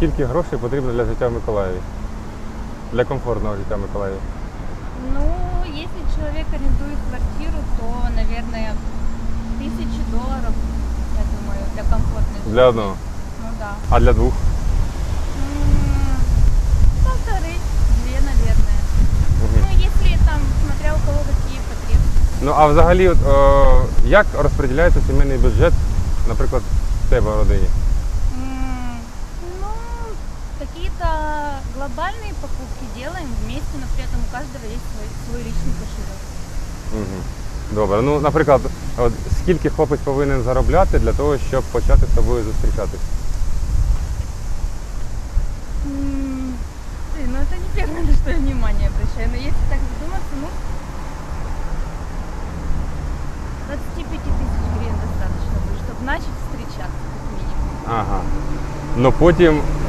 скільки грошей потрібно для життя в Миколаєві? Для комфортного життя в Миколаєві. Ну, если человек арендует квартиру, то, наверное, тысячи долларов, я думаю, для комфортной жизни. Для одного. Ну да. А для двох? Полторы, две, наверное. Ну, если там, смотря у кого какие потребности. Ну а взагалі, от, е, як розподіляється сімейний бюджет, наприклад, в тебе в родині? М, Ну, какие-то глобальные покупки делаем вместе, но при этом у каждого есть свой, свой личный кошелек. Угу. Добре. Ну, наприклад, от, скільки хлопець повинен заробляти для того, щоб почати з тобою зустрічатись? М, блин, ну это не первое, на что я внимание обращаю, но если так задуматься, ну, 25 тысяч гривен достаточно будет, чтобы начать встречаться, как минимум. Ага. Ну потім